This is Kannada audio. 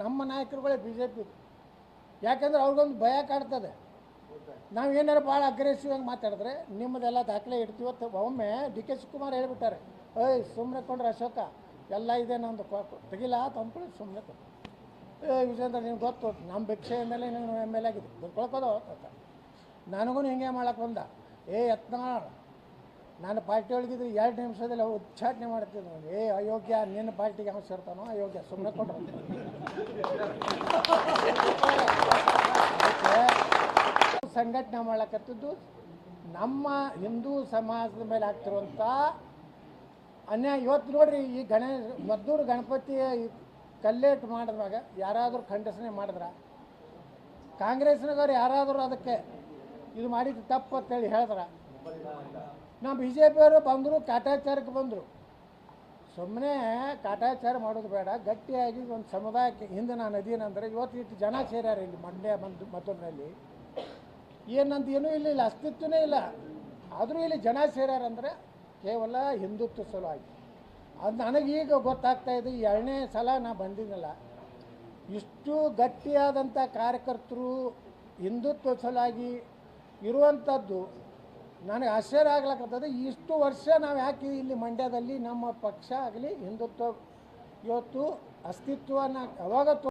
ನಮ್ಮ ನಾಯಕರುಗಳೇ ಬಿ ಜೆ ಪಿ ಯಾಕಂದ್ರೆ ಅವ್ರಿಗೊಂದು ಭಯ ಕಾಡ್ತದೆ. ನಾವು ಏನಾರು ಭಾಳ ಅಗ್ರೆಸಿವ್ ಆಗಿ ಮಾತಾಡಿದ್ರೆ ನಿಮ್ಮದೆಲ್ಲ ದಾಖಲೆ ಇಡ್ತೀವತ್ತು ಒಮ್ಮೆ ಡಿ ಕೆ ಶಿವಕುಮಾರ್ ಹೇಳ್ಬಿಟ್ಟಾರೆ, ಏಯ್ ಸುಮ್ಮನೆ ಕೊಂಡ್ರೆ ಅಶೋಕ, ಎಲ್ಲ ಇದೆ ನಮ್ಮದು ತೆಗಿಲ್ಲ ತಂದ್ಕೊಳ್ಳಿ ಸುಮ್ಮನೆ ಕೊಟ್ಟು ಏ ವಿಜೇಂದ್ರ ನಿಮ್ಗೆ ಗೊತ್ತು ನಮ್ಮ ಭಿಕ್ಷೆ ಮೇಲೆ ನೀನು ಎಂ ಎಲ್ ಆಗಿದೆ ದುಡ್ಕೊಳ್ಕೋದು ನನಗೂ ಹಿಂಗೆ ಮಾಡೋಕೆ ಬಂದ? ಏ, ಯತ್ನಾಳ್ ನಾನು ಪಾರ್ಟಿ ಒಳಗಿದ್ರೆ ಎರಡು ನಿಮಿಷದಲ್ಲಿ ಉಚ್ಚಾಟನೆ ನೋಡಿ. ಏ, ಅಯೋಗ್ಯ, ನಿನ್ನ ಪಾರ್ಟಿಗೆ ಅವನು ಸೇರ್ತಾನೋ? ಅಯೋಗ್ಯ ಸುಮ್ಮನೆ ಕೊಟ್ಟರು ಸಂಘಟನೆ ಮಾಡಕತ್ತಿದ್ದು ನಮ್ಮ ಹಿಂದೂ ಸಮಾಜದ ಮೇಲೆ ಆಗ್ತಿರುವಂಥ ಅನ್ಯಾಯ. ಇವತ್ತು ನೋಡ್ರಿ, ಈ ಗಣೇಶ ಮದ್ದೂರು ಗಣಪತಿ ಕಲ್ಲೇಟ್ ಮಾಡಿದಾಗ ಯಾರಾದರೂ ಖಂಡಸನೆ ಮಾಡಿದ್ರ? ಕಾಂಗ್ರೆಸ್ನಗವ್ರು ಯಾರಾದರೂ ಅದಕ್ಕೆ ಇದು ಮಾಡಿದ್ದು ತಪ್ಪು ಅಂತೇಳಿ ಹೇಳಿದ್ರ? ನಮ್ಮ ಬಿ ಜೆ ಪಿಯವರು ಬಂದರು ಕಾಟಾಚಾರಕ್ಕೆ ಬಂದರು. ಸುಮ್ಮನೆ ಕಾಟಾಚಾರ ಮಾಡೋದು ಬೇಡ, ಗಟ್ಟಿಯಾಗಿ ಒಂದು ಸಮುದಾಯಕ್ಕೆ ಹಿಂದೆ ನಾನು ಅದೇನಂದರೆ ಇವತ್ತು ಇಷ್ಟು ಜನ ಸೇರ್ಯಾರ ಇಲ್ಲಿ ಮಂಡ್ಯ ಬಂದು ಮತ್ತೊಂದಲ್ಲಿ ಏನಂತ ಏನೂ ಇಲ್ಲ ಇಲ್ಲ ಅಸ್ತಿತ್ವನೇ ಇಲ್ಲ. ಆದರೂ ಇಲ್ಲಿ ಜನ ಸೇರ್ಯಾರಂದರೆ ಕೇವಲ ಹಿಂದುತ್ವ ಸಲುವಾಗಿ. ಅದು ನನಗೀಗ ಗೊತ್ತಾಗ್ತಾ ಇದೆ ಎರಡನೇ ಸಲ ನಾನು ಬಂದಿದ್ದಲ್ಲ ಇಷ್ಟು ಗಟ್ಟಿಯಾದಂಥ ಕಾರ್ಯಕರ್ತರು ಹಿಂದುತ್ವ ಸಲುವಾಗಿ ಇರುವಂಥದ್ದು ನನಗೆ ಆಶ್ಚರ್ಯ ಆಗ್ಲಕ್ಕತ್ತದೆ ಇಷ್ಟು ವರ್ಷ ನಾವು ಯಾಕೆ ಇಲ್ಲಿ ಮಂಡ್ಯದಲ್ಲಿ ನಮ್ಮ ಪಕ್ಷ ಆಗಲಿ ಹಿಂದುತ್ವ, ಇವತ್ತು ಅಸ್ತಿತ್ವನ ಯಾವಾಗ ತೋ